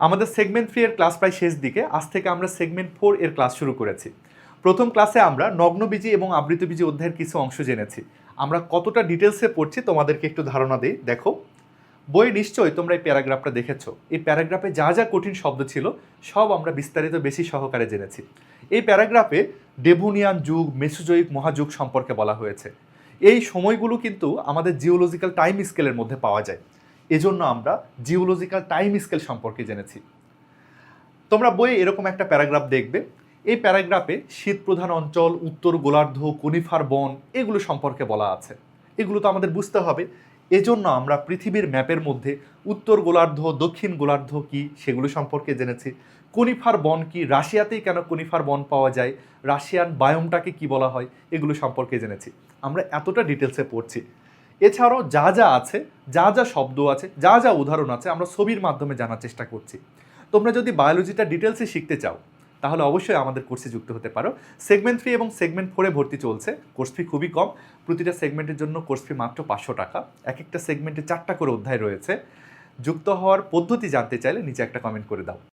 আমাদের segment three এর class প্রায় শেষ দিকে। আজ থেকে আমরা সেগমেন্ট ফোর এর ক্লাস শুরু করেছি। প্রথম ক্লাসে আমরা নগ্নবীজি এবং আবৃতবীজি অধ্যায়ের কিছু অংশ জেনেছি। আমরা কতটা ডিটেলসে পড়ছি তোমাদেরকে একটু ধারণা দিই। দেখো, বই নিশ্চয়ই তোমরা এই প্যারাগ্রাফটা দেখেছ। এই প্যারাগ্রাফে যা যা কঠিন শব্দ ছিল, সব আমরা বিস্তারিত বেশি সহকারে জেনেছি। এই প্যারাগ্রাফে ডেভুনিয়ান যুগ মেসোজয়িক মহাযুগ সম্পর্কে বলা হয়েছে। এই সময়গুলো কিন্তু আমাদের জিওলজিক্যাল টাইম স্কেলের মধ্যে পাওয়া যায়। এজন্য আমরা জিওলজিক্যাল টাইম স্কেল সম্পর্কে জেনেছি। তোমরা বইয়ে এরকম একটা প্যারাগ্রাফ দেখবে। এই প্যারাগ্রাফে শীত প্রধান অঞ্চল, উত্তর গোলার্ধ, কনিফার বন এগুলো সম্পর্কে বলা আছে। এগুলো তো আমাদের বুঝতে হবে। এজন্য আমরা পৃথিবীর ম্যাপের মধ্যে উত্তর গোলার্ধ, দক্ষিণ গোলার্ধ কি সেগুলো সম্পর্কে জেনেছি। কনিফার বন কি, রাশিয়াতেই কেন কনিফার বন পাওয়া যায়, রাশিয়ান বায়োমটাকে কি বলা হয়, এগুলো সম্পর্কে জেনেছি। আমরা এতটা ডিটেলসে পড়ছি। এছাড়াও যা যা আছে, যা যা শব্দ আছে, যা যা উদাহরণ আছে আমরা ছবির মাধ্যমে জানার চেষ্টা করছি। তোমরা যদি বায়োলজিটা ডিটেলসে শিখতে চাও, তাহলে অবশ্যই আমাদের কোর্সে যুক্ত হতে পারো। সেগমেন্ট থ্রি এবং সেগমেন্ট ফোরে ভর্তি চলছে। কোর্স ফি খুবই কম। প্রতিটা সেগমেন্টের জন্য কোর্স ফি মাত্র পাঁচশো টাকা। এক একটা সেগমেন্টে চারটা করে অধ্যায় রয়েছে। যুক্ত হওয়ার পদ্ধতি জানতে চাইলে নিচে একটা কমেন্ট করে দাও।